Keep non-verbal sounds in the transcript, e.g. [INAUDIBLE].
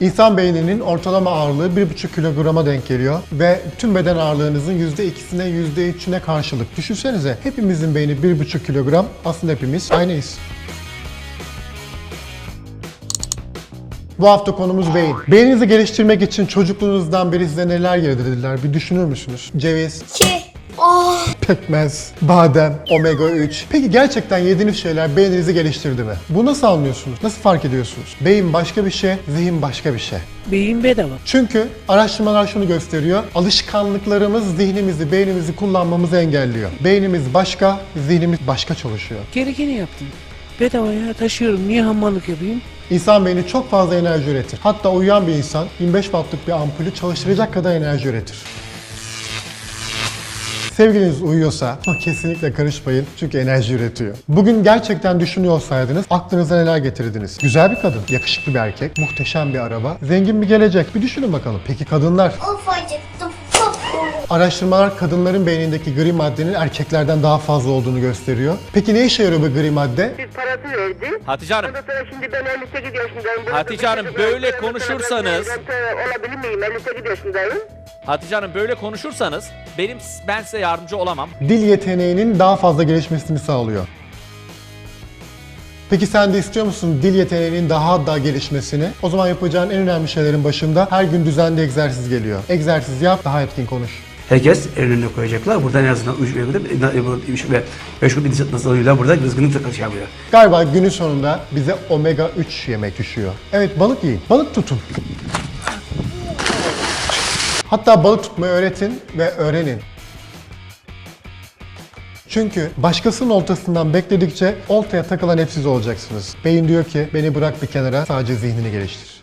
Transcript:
İnsan beyninin ortalama ağırlığı 1,5 kilograma denk geliyor ve tüm beden ağırlığınızın %2'sine %3'üne karşılık. Düşünsenize hepimizin beyni 1,5 kilogram aslında hepimiz aynıyız. Bu hafta konumuz beyin. Beyninizi geliştirmek için çocukluğunuzdan beri size neler yedirdiler bir düşünür müsünüz? Ceviz, Ki. Oh. pekmez, badem, omega 3. Peki gerçekten yediğiniz şeyler beyninizi geliştirdi mi? Bu nasıl anlıyorsunuz? Nasıl fark ediyorsunuz? Beyin başka bir şey, zihin başka bir şey. Beyin bedava. Çünkü araştırmalar şunu gösteriyor. Alışkanlıklarımız zihnimizi, beynimizi kullanmamızı engelliyor. Beynimiz başka, zihnimiz başka çalışıyor. Gerekeni yaptım. Bedavaya taşıyorum. Niye hamallık yapayım? İnsan beyni çok fazla enerji üretir. Hatta uyuyan bir insan 25 wattlık bir ampulü çalıştıracak kadar enerji üretir. Sevgiliniz uyuyorsa [LAUGHS] kesinlikle karışmayın çünkü enerji üretiyor. Bugün gerçekten düşünüyor olsaydınız aklınıza neler getirdiniz? Güzel bir kadın, yakışıklı bir erkek, muhteşem bir araba, zengin bir gelecek. Bir düşünün bakalım. Peki kadınlar? Çok Araştırmalar kadınların beynindeki gri maddenin erkeklerden daha fazla olduğunu gösteriyor. Peki ne işe yarıyor bu gri madde? bir parası verdi. Hatice Hanım, Ondan sonra şimdi ben 58 yaşındayım. Burada Hatice Hanım, çocuk böyle konuşursanız- Ben olabilir miyim? 58 yaşındayım. Hatice Hanım böyle konuşursanız benim ben size yardımcı olamam. Dil yeteneğinin daha fazla gelişmesini sağlıyor. Peki sen de istiyor musun dil yeteneğinin daha da gelişmesini? O zaman yapacağın en önemli şeylerin başında her gün düzenli egzersiz geliyor. Egzersiz yap, daha etkin konuş. Herkes önüne koyacaklar. Buradan en azından üç üç ve beş gün nasılıyla burada rızkını şey yapıyor. Galiba günün sonunda bize omega 3 yemek düşüyor. Evet balık yiyin, balık tutun. Hatta balık tutmayı öğretin ve öğrenin. Çünkü başkasının oltasından bekledikçe oltaya takılan hep olacaksınız. Beyin diyor ki beni bırak bir kenara sadece zihnini geliştir.